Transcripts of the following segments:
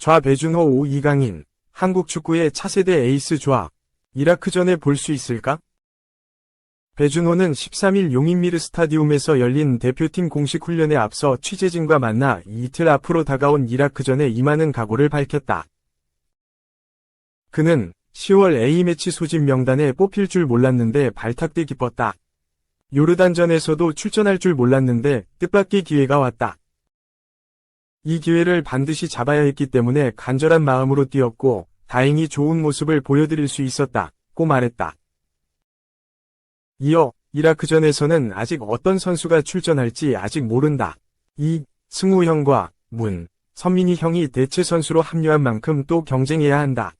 좌 배준호 우 이강인, 한국 축구의 차세대 에이스 조합. 이라크전에 볼 수 있을까? 배준호는 13일 용인미르 스타디움에서 열린 대표팀 공식 훈련에 앞서 취재진과 만나 이틀 앞으로 다가온 이라크전에 임하는 각오를 밝혔다. 그는 10월 A매치 소집 명단에 뽑힐 줄 몰랐는데 발탁돼 기뻤다. 요르단전에서도 출전할 줄 몰랐는데 뜻밖의 기회가 왔다. 이 기회를 반드시 잡아야 했기 때문에 간절한 마음으로 뛰었고 다행히 좋은 모습을 보여드릴 수 있었다고 말했다. 이어 이라크전에서는 아직 어떤 선수가 출전할지 아직 모른다. 이 승우 형과 문, 선민이 형이 대체 선수로 합류한 만큼 또 경쟁해야 한다.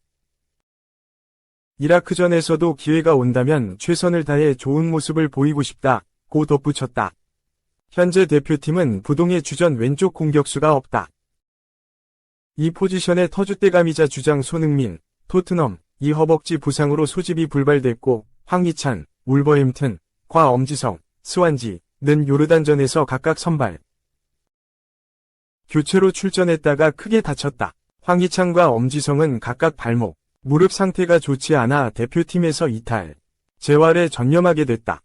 이라크전에서도 기회가 온다면 최선을 다해 좋은 모습을 보이고 싶다. 고 덧붙였다. 현재 대표팀은 부동의 주전 왼쪽 공격수가 없다. 이 포지션의 터줏대감이자 주장 손흥민, 토트넘, 이 허벅지 부상으로 소집이 불발됐고 황희찬, 울버햄튼, 과 엄지성, 스완지 는 요르단전에서 각각 선발. 교체로 출전했다가 크게 다쳤다. 황희찬과 엄지성은 각각 발목, 무릎 상태가 좋지 않아 대표팀에서 이탈, 재활에 전념하게 됐다.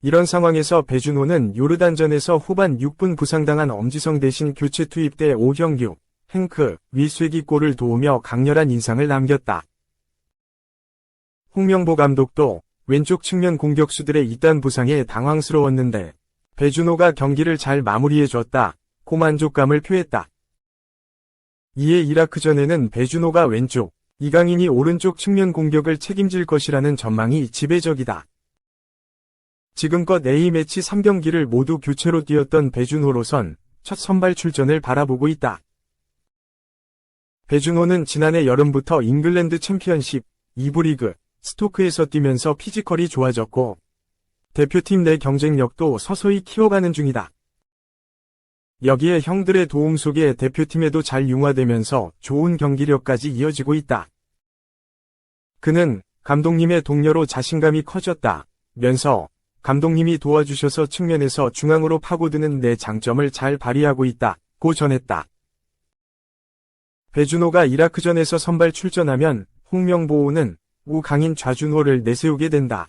이런 상황에서 배준호는 요르단전에서 후반 6분 부상당한 엄지성 대신 교체 투입돼 오형규, 행크, 위쇠기골을 도우며 강렬한 인상을 남겼다. 홍명보 감독도 왼쪽 측면 공격수들의 이단 부상에 당황스러웠는데 배준호가 경기를 잘 마무리해줬다. 고 만족감을 표했다. 이에 이라크전에는 배준호가 왼쪽, 이강인이 오른쪽 측면 공격을 책임질 것이라는 전망이 지배적이다. 지금껏 A매치 3경기를 모두 교체로 뛰었던 배준호로선 첫 선발 출전을 바라보고 있다. 배준호는 지난해 여름부터 잉글랜드 챔피언십, 2부 리그, 스토크에서 뛰면서 피지컬이 좋아졌고 대표팀 내 경쟁력도 서서히 키워가는 중이다. 여기에 형들의 도움 속에 대표팀에도 잘 융화되면서 좋은 경기력까지 이어지고 있다. 그는 감독님의 동료로 자신감이 커졌다. 면서 감독님이 도와주셔서 측면에서 중앙으로 파고드는 내 장점을 잘 발휘하고 있다. 고 전했다. 배준호가 이라크전에서 선발 출전하면 홍명보호는 우강인 좌준호를 내세우게 된다.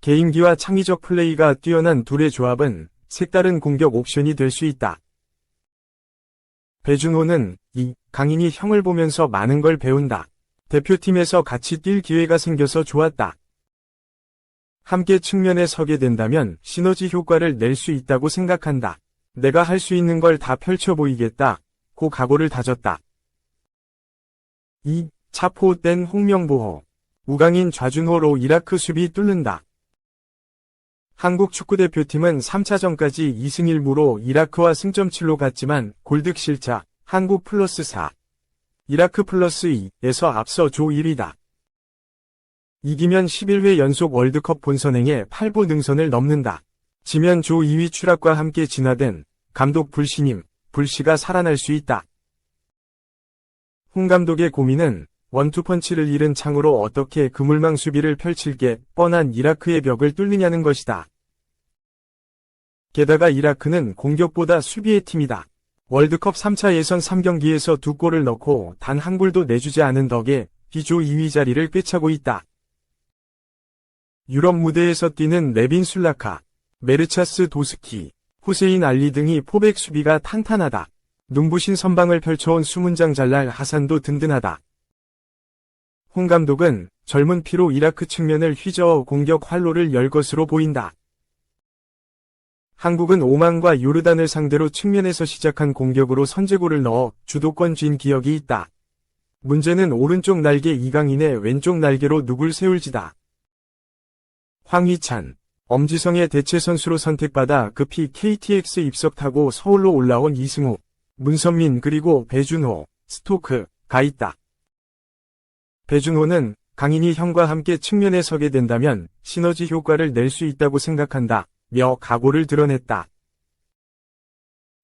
개인기와 창의적 플레이가 뛰어난 둘의 조합은 색다른 공격 옵션이 될 수 있다. 배준호는 이 강인이 형을 보면서 많은 걸 배운다. 대표팀에서 같이 뛸 기회가 생겨서 좋았다. 함께 측면에 서게 된다면 시너지 효과를 낼 수 있다고 생각한다. 내가 할 수 있는 걸 다 펼쳐 보이겠다. 고 각오를 다졌다. 2. 차포된 홍명보호. 우강인 좌준호로 이라크 수비 뚫는다. 한국 축구대표팀은 3차전까지 2승 1무로 이라크와 승점 7로 갔지만 골득 실차, 한국 플러스 4, 이라크 플러스 2에서 앞서 조 1위다. 이기면 11회 연속 월드컵 본선행에 8부 능선을 넘는다. 지면 조 2위 추락과 함께 진화된 감독 불신임, 불씨가 살아날 수 있다. 홍 감독의 고민은 원투펀치를 잃은 창으로 어떻게 그물망 수비를 펼칠 게 뻔한 이라크의 벽을 뚫느냐는 것이다. 게다가 이라크는 공격보다 수비의 팀이다. 월드컵 3차 예선 3경기에서 두 골을 넣고 단 한 골도 내주지 않은 덕에 B조 2위 자리를 꿰차고 있다. 유럽 무대에서 뛰는 레빈 술라카, 메르차스 도스키, 후세인 알리 등이 포백 수비가 탄탄하다. 눈부신 선방을 펼쳐온 수문장 잘날 하산도 든든하다. 홍 감독은 젊은 피로 이라크 측면을 휘저어 공격 활로를 열 것으로 보인다. 한국은 오만과 요르단을 상대로 측면에서 시작한 공격으로 선제골을 넣어 주도권 쥔 기억이 있다. 문제는 오른쪽 날개 이강인의 왼쪽 날개로 누굴 세울지다. 황희찬, 엄지성의 대체 선수로 선택받아 급히 KTX 입석하고 서울로 올라온 이승우, 문선민 그리고 배준호, 스토크 가 있다. 배준호는 강인이 형과 함께 측면에 서게 된다면 시너지 효과를 낼 수 있다고 생각한다. 며 각오를 드러냈다.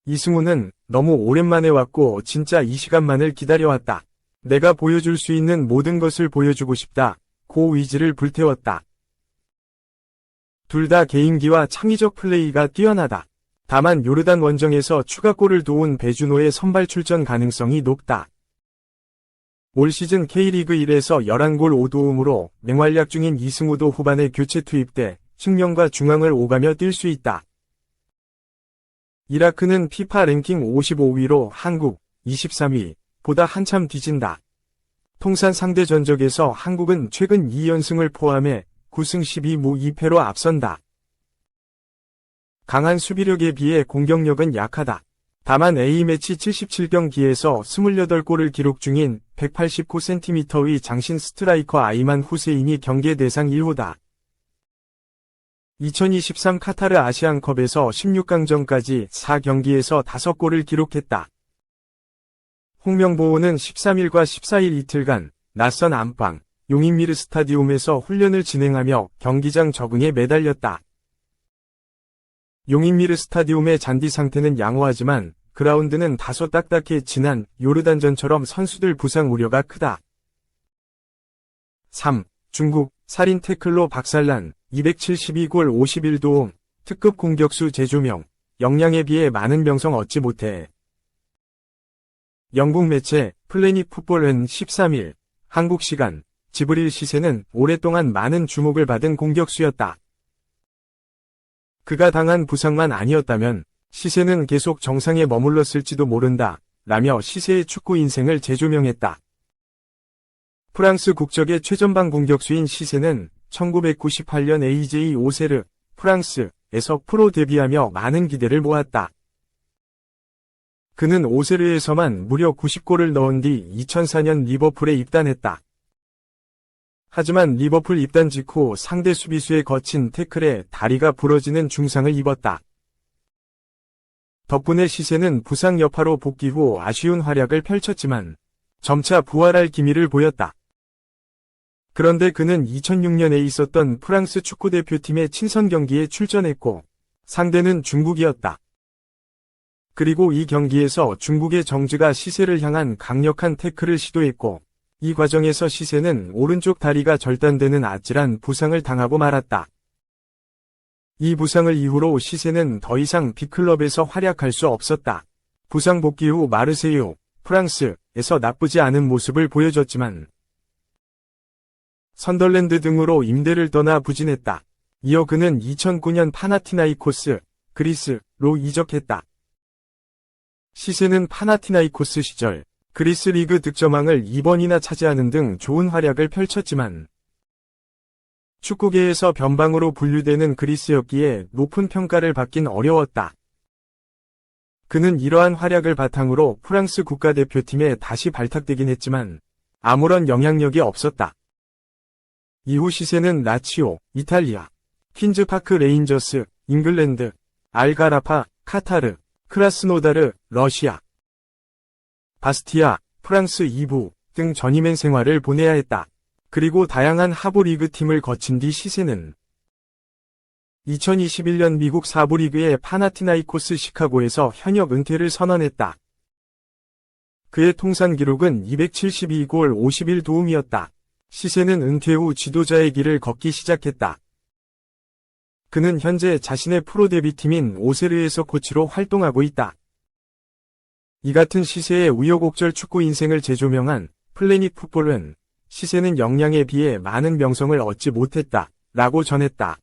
이승우는 너무 오랜만에 왔고 진짜 이 시간만을 기다려왔다. 내가 보여줄 수 있는 모든 것을 보여주고 싶다. 고 의지를 불태웠다. 둘 다 개인기와 창의적 플레이가 뛰어나다. 다만 요르단 원정에서 추가골을 도운 배준호의 선발 출전 가능성이 높다. 올 시즌 K리그 1에서 11골 5도움으로 맹활약 중인 이승우도 후반에 교체 투입돼 측면과 중앙을 오가며 뛸 수 있다. 이라크는 피파 랭킹 55위로 한국 23위 보다 한참 뒤진다. 통산 상대 전적에서 한국은 최근 2연승을 포함해 9승 12무 2패로 앞선다. 강한 수비력에 비해 공격력은 약하다. 다만 A매치 77경기에서 28골을 기록 중인 189cm의 장신 스트라이커 아이만 후세인이 경계 대상 1호다. 2023 카타르 아시안컵에서 16강전까지 4경기에서 5골을 기록했다. 홍명보호는 13일과 14일 이틀간 낯선 안방, 용인미르 스타디움에서 훈련을 진행하며 경기장 적응에 매달렸다. 용인미르 스타디움의 잔디 상태는 양호하지만 그라운드는 다소 딱딱해 지난 요르단전처럼 선수들 부상 우려가 크다. 3. 중국 살인 태클로 박살난 272골 51도움 특급 공격수 재조명 역량에 비해 많은 명성 얻지 못해. 영국 매체 플래닛 풋볼은 13일 한국 시간 지브릴 시세는 오랫동안 많은 주목을 받은 공격수였다. 그가 당한 부상만 아니었다면 시세는 계속 정상에 머물렀을지도 모른다. 라며 시세의 축구 인생을 재조명했다. 프랑스 국적의 최전방 공격수인 시세는 1998년 AJ 오세르, 프랑스에서 프로 데뷔하며 많은 기대를 모았다. 그는 오세르에서만 무려 90골을 넣은 뒤 2004년 리버풀에 입단했다. 하지만 리버풀 입단 직후 상대 수비수의 거친 태클에 다리가 부러지는 중상을 입었다. 덕분에 시세는 부상 여파로 복귀 후 아쉬운 활약을 펼쳤지만 점차 부활할 기미를 보였다. 그런데 그는 2006년에 있었던 프랑스 축구대표팀의 친선 경기에 출전했고 상대는 중국이었다. 그리고 이 경기에서 중국의 정즈가 시세를 향한 강력한 태클을 시도했고 이 과정에서 시세는 오른쪽 다리가 절단되는 아찔한 부상을 당하고 말았다. 이 부상을 이후로 시세는 더 이상 B클럽에서 활약할 수 없었다. 부상 복귀 후 마르세유, 프랑스에서 나쁘지 않은 모습을 보여줬지만 선덜랜드 등으로 임대를 떠나 부진했다. 이어 그는 2009년 파나티나이코스, 그리스로 이적했다. 시세는 파나티나이코스 시절 그리스 리그 득점왕을 2번이나 차지하는 등 좋은 활약을 펼쳤지만 축구계에서 변방으로 분류되는 그리스였기에 높은 평가를 받긴 어려웠다. 그는 이러한 활약을 바탕으로 프랑스 국가대표팀에 다시 발탁되긴 했지만 아무런 영향력이 없었다. 이후 시세는 라치오, 이탈리아, 퀸즈파크 레인저스, 잉글랜드, 알가라파, 카타르, 크라스노다르, 러시아, 바스티아, 프랑스 2부 등 전임행 생활을 보내야 했다. 그리고 다양한 하부리그 팀을 거친 뒤 시세는 2021년 미국 4부 리그의 파나티나이코스 시카고에서 현역 은퇴를 선언했다. 그의 통산 기록은 272골 51 도움이었다. 시세는 은퇴 후 지도자의 길을 걷기 시작했다. 그는 현재 자신의 프로 데뷔팀인 오세르에서 코치로 활동하고 있다. 이 같은 시세의 우여곡절 축구 인생을 재조명한 플래닛 풋볼은 시세는 역량에 비해 많은 명성을 얻지 못했다. 라고 전했다.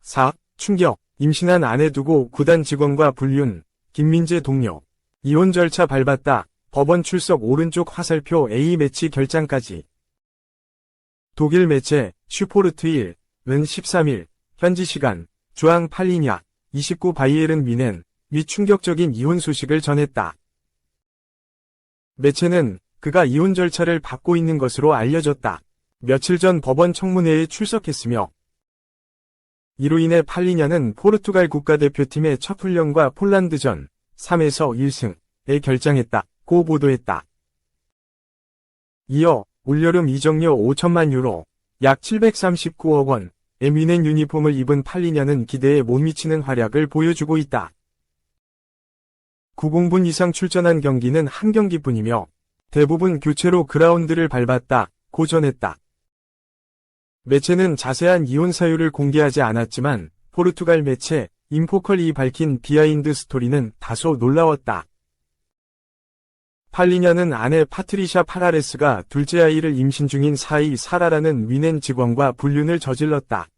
4. 충격. 임신한 아내 두고 구단 직원과 불륜. 김민재 동료. 이혼 절차 밟았다. 법원 출석 오른쪽 화살표 A매치 결장까지. 독일 매체 슈포르트 1은 13일 현지 시간 주앙 팔리냐 29 바이에른 미넨 미 충격적인 이혼 소식을 전했다. 매체는 그가 이혼 절차를 받고 있는 것으로 알려졌다. 며칠 전 법원 청문회에 출석했으며 이로 인해 팔리냐는 포르투갈 국가대표팀의 첫 훈련과 폴란드전 3에서 1승에 결정했다 고 보도했다. 이어 올여름 이적료 5천만 유로 약 739억 원 에미넨 유니폼을 입은 팔리냐는 기대에 못 미치는 활약을 보여주고 있다. 90분 이상 출전한 경기는 한 경기뿐이며 대부분 교체로 그라운드를 밟았다, 고전했다. 매체는 자세한 이혼 사유를 공개하지 않았지만 포르투갈 매체 인포컬이 밝힌 비하인드 스토리는 다소 놀라웠다. 팔리냐는 아내 파트리샤 파라레스가 둘째 아이를 임신 중인 사이 사라라는 위넨 직원과 불륜을 저질렀다.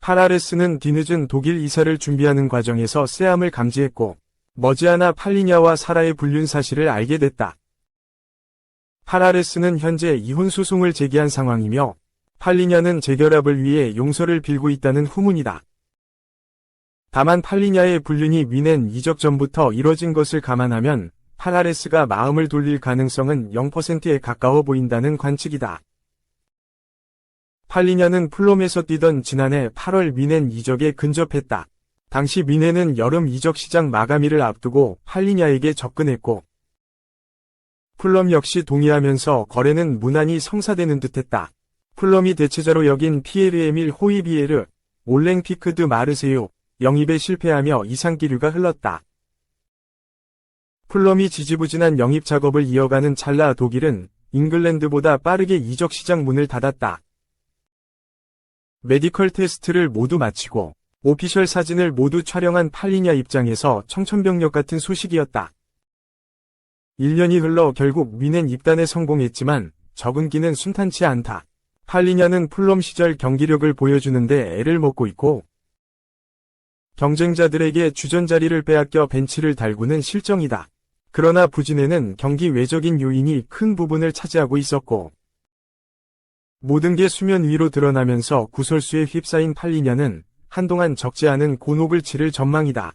파라레스는 뒤늦은 독일 이사를 준비하는 과정에서 쎄함을 감지했고, 머지않아 팔리냐와 사라의 불륜 사실을 알게 됐다. 파라레스는 현재 이혼 소송을 제기한 상황이며, 팔리냐는 재결합을 위해 용서를 빌고 있다는 후문이다. 다만 팔리냐의 불륜이 위넨 이적 전부터 이뤄진 것을 감안하면 파라레스가 마음을 돌릴 가능성은 0%에 가까워 보인다는 관측이다. 팔리냐는 플롬에서 뛰던 지난해 8월 미넨 이적에 근접했다. 당시 미넨은 여름 이적 시장 마감일을 앞두고 팔리냐에게 접근했고, 플럼 역시 동의하면서 거래는 무난히 성사되는 듯했다. 플럼이 대체자로 여긴 피에르 에밀 호이비에르, 올랭 피크드 마르세유, 영입에 실패하며 이상기류가 흘렀다. 플럼이 지지부진한 영입 작업을 이어가는 찰나 독일은 잉글랜드보다 빠르게 이적 시장 문을 닫았다. 메디컬 테스트를 모두 마치고 오피셜 사진을 모두 촬영한 팔리냐 입장에서 청천벽력 같은 소식이었다. 1년이 흘러 결국 미넨 입단에 성공했지만 적응기는 순탄치 않다. 팔리냐는 플럼 시절 경기력을 보여주는데 애를 먹고 있고 경쟁자들에게 주전 자리를 빼앗겨 벤치를 달구는 실정이다. 그러나 부진에는 경기 외적인 요인이 큰 부분을 차지하고 있었고 모든 게 수면 위로 드러나면서 구설수에 휩싸인 팔리냐는 한동안 적지 않은 곤혹을 치를 전망이다.